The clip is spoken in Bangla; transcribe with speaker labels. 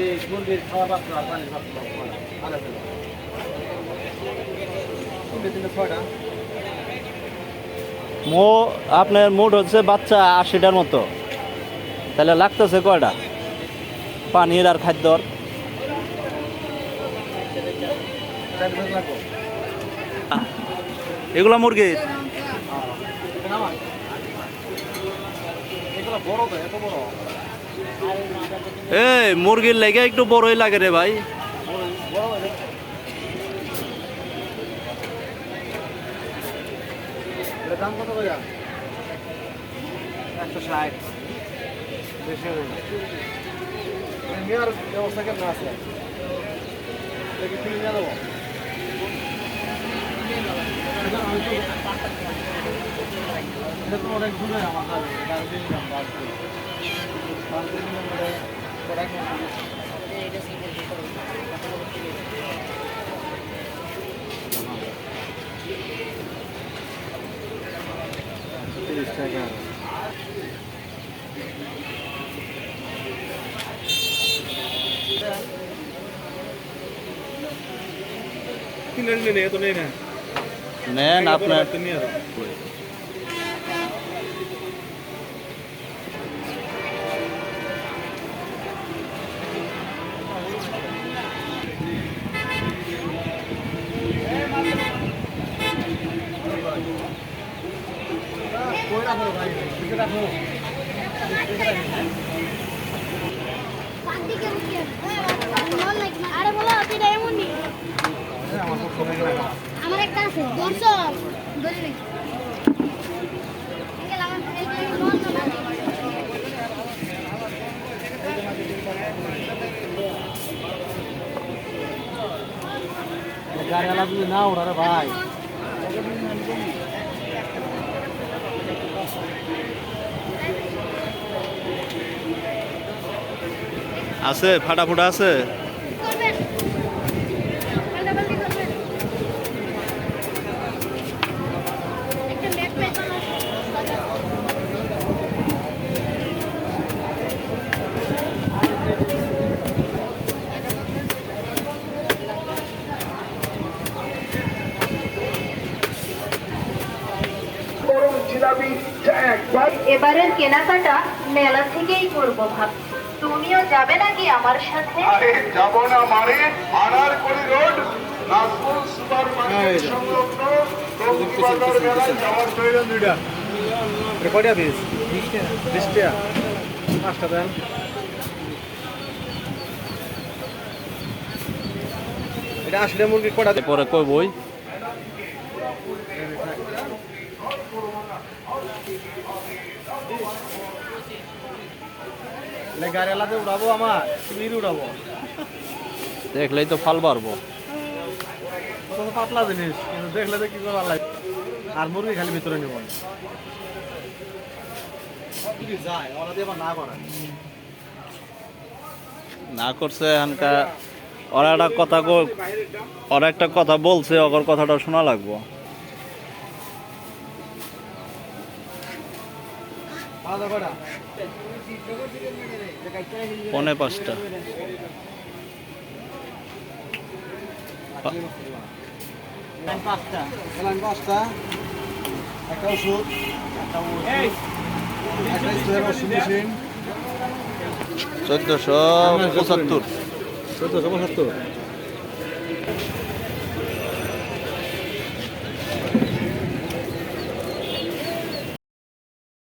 Speaker 1: এই মুরগির খাওয়া পাত্র আর পানির পাত্র আলাদা ফেলো তিনটে তিনটে ছয়টা
Speaker 2: মো আপনার মুড হচ্ছে বাচ্চা আশিটার মতো। তাহলে লাগতেছে কয়টা? পানির আর খাদ্যর। এগুলো।
Speaker 1: এগুলো বড় তো এত বড়।
Speaker 2: এই মুরগির লেগে একটু বড়ই লাগে রে ভাই।
Speaker 1: অনেক দূরে আমার তিরিশ টাকা
Speaker 2: নেন আপনার।
Speaker 3: আরে বলো ডায়মন্ড নি
Speaker 1: আমার
Speaker 3: একটা
Speaker 1: গাড়ি না ওরা ভাই।
Speaker 2: আছে ফাটা ফুটা আছে?
Speaker 4: এবারের কেনাকাটা মেলা থেকেই করব ভাবছি। তুমিও যাবে নাকি আমার সাথে?
Speaker 5: আরে যাব না মানে Anarkali road Nazmul super market সংলগ্ন বাজার মেলায় যাওয়ার প্রয়োজন দুইটা।
Speaker 1: কয়টা পিস বিশ পাঁচটা দেন। এটা আশিটা মুরগি কটা
Speaker 2: পরে কই বই?
Speaker 1: আলাদা উড়াবো আমার উড়াবো।
Speaker 2: দেখলেই তো ফাল
Speaker 1: তো পাতলা জিনিস কিন্তু দেখলে তো কি করে ভালো লাগে। আর মুরগি খালি ভিতরে নেব যায় ওরা দিয়ে না করে।
Speaker 2: না করছে এখানকার ওরা একটা কথা ওরা একটা কথা বলছে ওর কথাটা শোনা লাগবো। পনে পাঁচটা। চোদ্দশো পঁচাত্তর।
Speaker 1: চোদ্দশো পঁচাত্তর।